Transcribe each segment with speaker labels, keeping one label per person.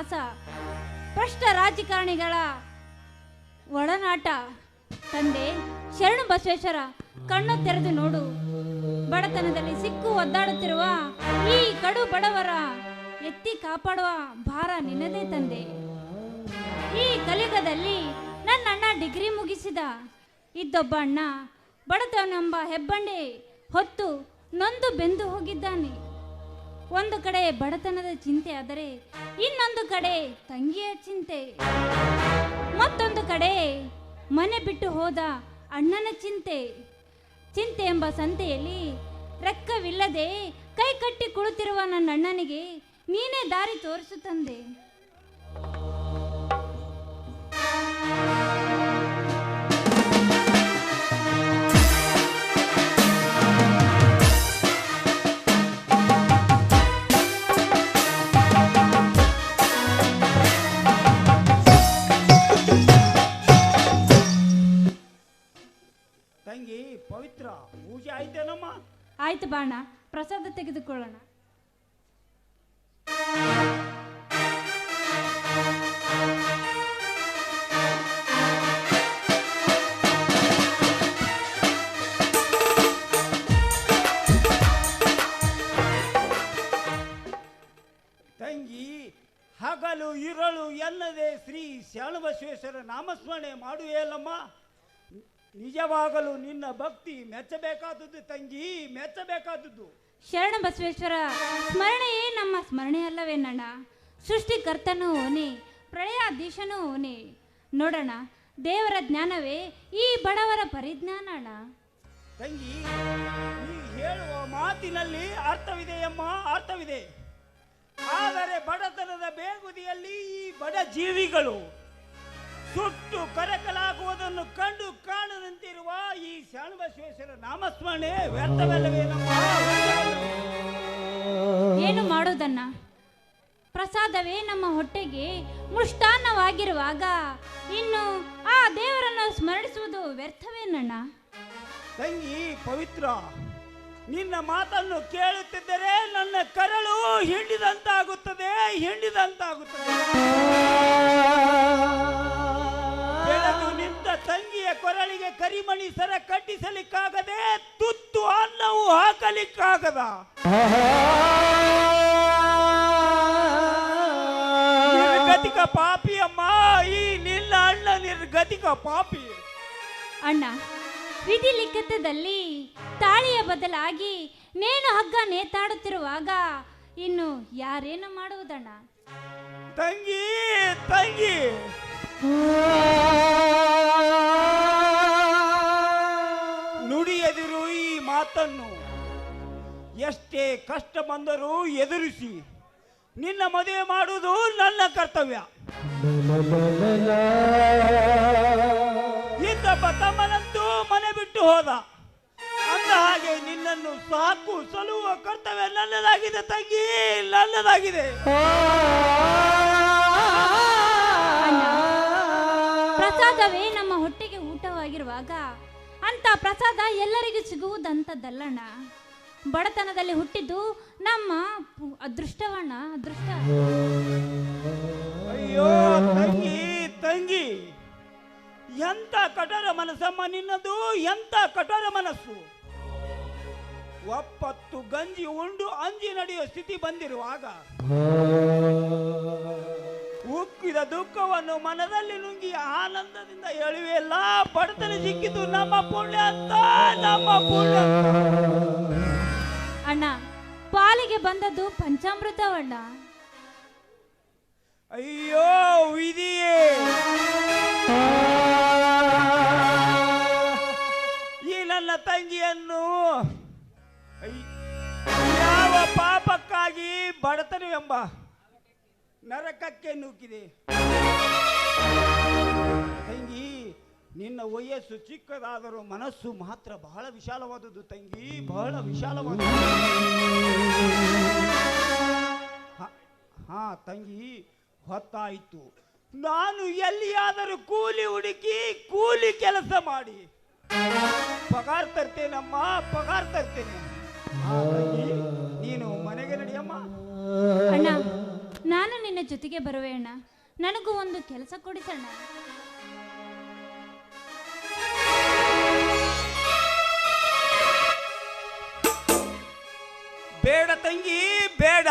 Speaker 1: ವಾಸ ಭ್ರಷ್ಟ ರಾಜಕಾರಣಿಗಳ ಒಡನಾಟ. ತಂದೆ ಶರಣ ಬಸವೇಶ್ವರ, ಕಣ್ಣು ತೆರೆದು ನೋಡು. ಬಡತನದಲ್ಲಿ ಸಿಕ್ಕು ಒದ್ದಾಡುತ್ತಿರುವ ಈ ಕಡು ಬಡವರ ಎತ್ತಿ ಕಾಪಾಡುವ ಭಾರ ನಿನ್ನದೇ ತಂದೆ. ಈ ಕಲಿಗದಲ್ಲಿ ನನ್ನ ಅಣ್ಣ ಡಿಗ್ರಿ ಮುಗಿಸಿದ. ಇದ್ದೊಬ್ಬ ಅಣ್ಣ ಬಡತವನೆಂಬ ಹೆಬ್ಬಂಡೆ ಹೊತ್ತು ನೊಂದು ಬೆಂದು ಹೋಗಿದ್ದಾನೆ. ಒಂದು ಕಡೆ ಬಡತನದ ಚಿಂತೆ ಆದರೆ ಇನ್ನೊಂದು ಕಡೆ ತಂಗಿಯ ಚಿಂತೆ. ಮತ್ತೊಂದು ಕಡೆ ಮನೆ ಬಿಟ್ಟು ಹೋದ ಅಣ್ಣನ ಚಿಂತೆ. ಚಿಂತೆ ಎಂಬ ಸಂತೆಯಲ್ಲಿ ರಕ್ಕವಿಲ್ಲದೆ ಕೈ ಕಟ್ಟಿ ಕುಳಿತಿರುವ ನನ್ನ ಅಣ್ಣನಿಗೆ ನೀನೇ ದಾರಿ ತೋರಿಸು ಆಯ್ತು ಬಾಣ ಪ್ರಸಾದ ತೆಗೆದುಕೊಳ್ಳೋಣ.
Speaker 2: ತಂಗಿ ಹಗಲು ಇರಳು ಎನ್ನದೆ ಶ್ರೀ ಶಾಣಬಸವೇಶ್ವರ ನಾಮಸ್ಮರಣೆ ಮಾಡುವೆಯಲ್ಲಮ್ಮ ನಿಜವಾಗಲು ನಿನ್ನ ಭಕ್ತಿ ಮೆಚ್ಚಬೇಕಾದದ್ದು ತಂಗಿ ಮೆಚ್ಚಬೇಕಾದದ್ದು.
Speaker 1: ಶರಣ ಬಸವೇಶ್ವರ ಸ್ಮರಣೆಯೇ ನಮ್ಮ ಸ್ಮರಣೆ ಅಲ್ಲವೇನಣ್ಣ? ಸೃಷ್ಟಿಕರ್ತನೂ ಹೋನಿ ಪ್ರಳಯಾಧೀಶನೂ ಹೋನಿ ನೋಡೋಣ ದೇವರ ಜ್ಞಾನವೇ ಈ ಬಡವರ ಪರಿಜ್ಞಾನ ಅಣ್ಣ?
Speaker 2: ತಂಗಿ ನೀ ಹೇಳುವ ಮಾತಿನಲ್ಲಿ ಅರ್ಥವಿದೆಯಮ್ಮ ಅರ್ಥವಿದೆ. ಆದರೆ ಬಡತನದ ಬೇಗುದಿಯಲ್ಲಿ ಈ ಬಡ ಜೀವಿಗಳು ಸುಟ್ಟು ಕರಕಲಾಗುವುದನ್ನು ಕಂಡು ಕಾಣದಂತಿರುವ ಈ ಶರಣಬಸವೇಶ್ವರ ನಾಮಸ್ಮರಣೆ ವ್ಯರ್ಥವಲ್ಲವೇನಮ್ಮ ವ್ಯರ್ಥವಲ್ಲವೇ?
Speaker 1: ಏನು ಮಾಡೋದನ್ನ? ಪ್ರಸಾದವೇ ನಮ್ಮ ಹೊಟ್ಟೆಗೆ ಮುಷ್ಟಾನ್ನವಾಗಿರುವಾಗ ಇನ್ನು ಆ ದೇವರನ್ನು ಸ್ಮರಿಸುವುದು ವ್ಯರ್ಥವೇನಣ್ಣ?
Speaker 2: ತಂಗಿ ಪವಿತ್ರ ನಿನ್ನ ಮಾತನ್ನು ಕೇಳುತ್ತಿದ್ದರೆ ನನ್ನ ಕರಳು ಹಿಂಡಿದಂತಾಗುತ್ತದೆ ಹಿಂಡಿದಂತಾಗುತ್ತದೆ. ತಂಗಿಯ ಕೊರಳಿಗೆ ಕರಿಮಣಿ ಸರ ಕಟ್ಟಿಸಲಿಕ್ಕಾಗದೆ ತುತ್ತು ಅನ್ನವು ಹಾಕಲಿಕ್ಕಾಗದ? ನಿರ್ಗತಿಕ ಪಾಪಿ ಅಮ್ಮ ಈ ನಿನ್ನ ಅಣ್ಣ ನಿರ್ಗತಿಕ ಪಾಪಿ.
Speaker 1: ಅಣ್ಣ ವಿಧಿ ಲಿಖಿತದಲ್ಲಿ ತಾಳಿಯ ಬದಲಾಗಿ ನೇಣು ಹಗ್ಗ ನೇತಾಡುತ್ತಿರುವಾಗ ಇನ್ನು ಯಾರೇನು ಮಾಡುವುದಣ್ಣ?
Speaker 2: ತಂಗಿ ತಂಗಿ. ಕಷ್ಟ ಬಂದರೂ ಎದುರಿಸಿ. ನಿನ್ನ ಮದುವೆ ಮಾಡುವುದು ನನ್ನ ಕರ್ತವ್ಯ. ಇಂದಪ್ಪ ತಮ್ಮನಂತೂ ಮನೆ ಬಿಟ್ಟು ಹೋದ. ಅಂದ ಹಾಗೆ ನಿನ್ನನ್ನು ಸಾಕು, ಸಲುವ ಕರ್ತವ್ಯ ನನ್ನದಾಗಿದೆ ತಂಗಿ, ನನ್ನದಾಗಿದೆ.
Speaker 1: ಪ್ರಸಾದವೇ ನಮ್ಮ ಹೊಟ್ಟೆಗೆ ಊಟವಾಗಿರುವಾಗ ಅಂತ ಪ್ರಸಾದ ಎಲ್ಲರಿಗೂ ಸಿಗುವುದಂತದ್ದಲ್ಲಣ್ಣ ಬಡತನದಲ್ಲಿ ಹುಟ್ಟಿದ್ದು ನಮ್ಮ ಅದೃಷ್ಟವಣ್ಣ, ಅದೃಷ್ಟ.
Speaker 2: ಅಯ್ಯೋ, ತಂಗಿ ತಂಗಿ. ಎಂತ ಕಠೋರ ಮನಸ್ಸಮ್ಮ ನಿನ್ನದು, ಎಂತ ಕಠೋರ ಮನಸ್ಸು. ಒಪ್ಪತ್ತು ಗಂಜಿ ಉಂಡು ಅಂಜಿ ನಡೆಯುವ ಸ್ಥಿತಿ ಬಂದಿರುವಾಗ ಉಕ್ಕಿದ ದುಃಖವನ್ನು ಮನದಲ್ಲಿ ನುಂಗಿ ಆನಂದದಿಂದ ಎಳುವೆಲ್ಲ ಬಡತನ ಸಿಕ್ಕಿದ್ದು ನಮ್ಮ ಪುಣ್ಯ ಅಂತ, ನಮ್ಮ ಪುಣ್ಯ.
Speaker 1: ಅಣ್ಣ, ಪಾಲಿಗೆ ಬಂದದ್ದು ಪಂಚಾಮೃತವಣ್ಣ.
Speaker 2: ಅಯ್ಯೋ, ವಿಧಿಯೇ. ಈ ನನ್ನ ತಂಗಿಯನ್ನು ಯಾವ ಪಾಪಕ್ಕಾಗಿ ಬಡತನವೆಂಬ ನರಕಕ್ಕೆ ನೂಕಿದೆ ತಂಗಿ ನಿನ್ನ ವಯಸ್ಸು ಚಿಕ್ಕದಾದರೂ ಮನಸ್ಸು ಮಾತ್ರ ಬಹಳ ವಿಶಾಲವಾದದ್ದು ತಂಗಿ, ಬಹಳ ವಿಶಾಲವಾದದ್ದು. ಹ- ಹಾ, ತಂಗಿ, ಹೊತ್ತಾಯಿತು. ನಾನು ಎಲ್ಲಿಯಾದರೂ ಕೂಲಿ ಹುಡುಕಿ, ಕೂಲಿ ಕೆಲಸ ಮಾಡಿ. ಪಗಾರ್ ತರ್ತೇನಮ್ಮ, ಪಗಾರ್ ತರ್ತೇನೆ. ನೀನು ಮನೆಗೆ ನಡಿಯಮ್ಮ.
Speaker 1: ಅಣ್ಣ, ನಾನು ನಿನ್ನ ಜೊತೆಗೆ ಬರುವೆ ಅಣ್ಣ. ನನಗೂ ಒಂದು ಕೆಲಸ ಕೊಡಿಸಣ್ಣ
Speaker 2: ತಂಗಿ ಬೇಡ.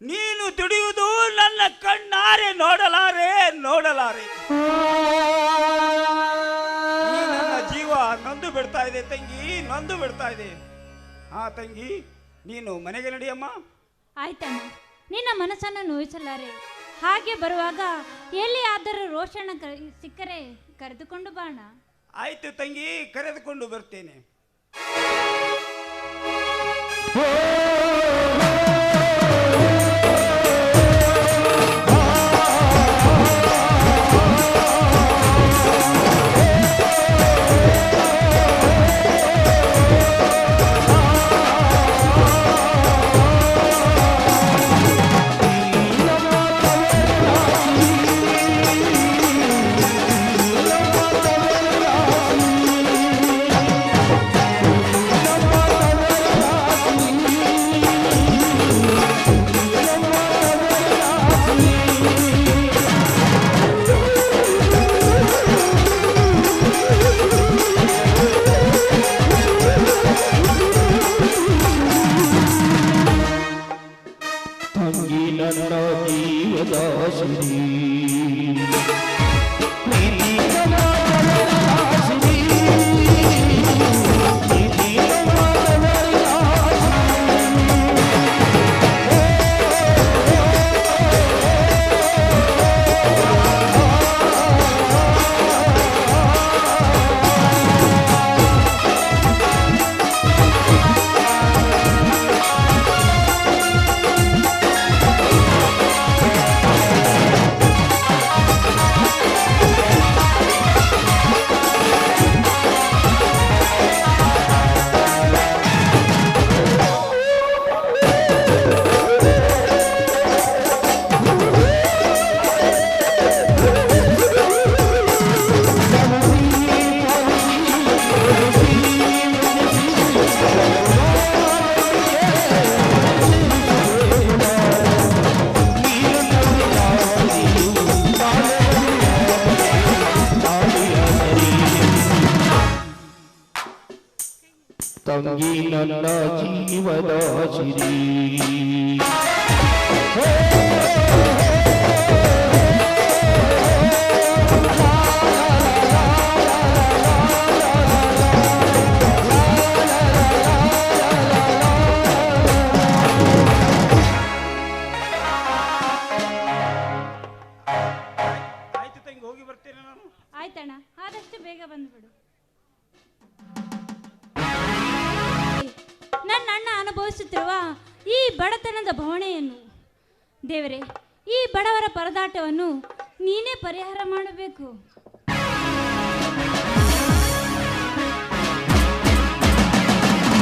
Speaker 2: ನೀನು ದುಡಿಯುವುದು ನನ್ನ ಕಣ್ಣಾರೆ ನೋಡಲಾರೆ ನೋಡಲಾರೆ. ನನ್ನ ಜೀವ ನಂದು ಬಿಡ್ತಾ ಇದೆ ತಂಗಿ ನಂದು ಬಿಡ್ತಾ ಇದೆ. ಆ ತಂಗಿ ನೀನು ಮನೆಗೆ ನಡಿಯಮ್ಮ
Speaker 1: ಆಯ್ತಣ್ಣ ನಿನ್ನ ಮನಸ್ಸನ್ನು ನೋಯಿಸಲಾರೆ. ಹಾಗೆ ಬರುವಾಗ ಎಲ್ಲಿ ಆದರೂ ರೋಷಣ ಸಿಕ್ಕರೆ ಕರೆದುಕೊಂಡು ಬಾಣ.
Speaker 2: ಆಯ್ತು ತಂಗಿ ಕರೆದುಕೊಂಡು ಬರ್ತೇನೆ.
Speaker 3: ತಂಗಿ ಸಿರಿ ಪ್ರೀತಿ ತಂಗಿ ನನ್ನ ಜೀವದ ಸಿರಿ
Speaker 2: ಆಯ್ತು
Speaker 1: ನನ್ನ ಅನುಭವಿಸುತ್ತಿರುವ ಈ ಬಡತನದ ಭವಣೆಯನ್ನು ದೇವರೇ ಈ ಬಡವರ ಪರದಾಟವನ್ನು ನೀನೇ ಪರಿಹಾರ ಮಾಡಬೇಕು.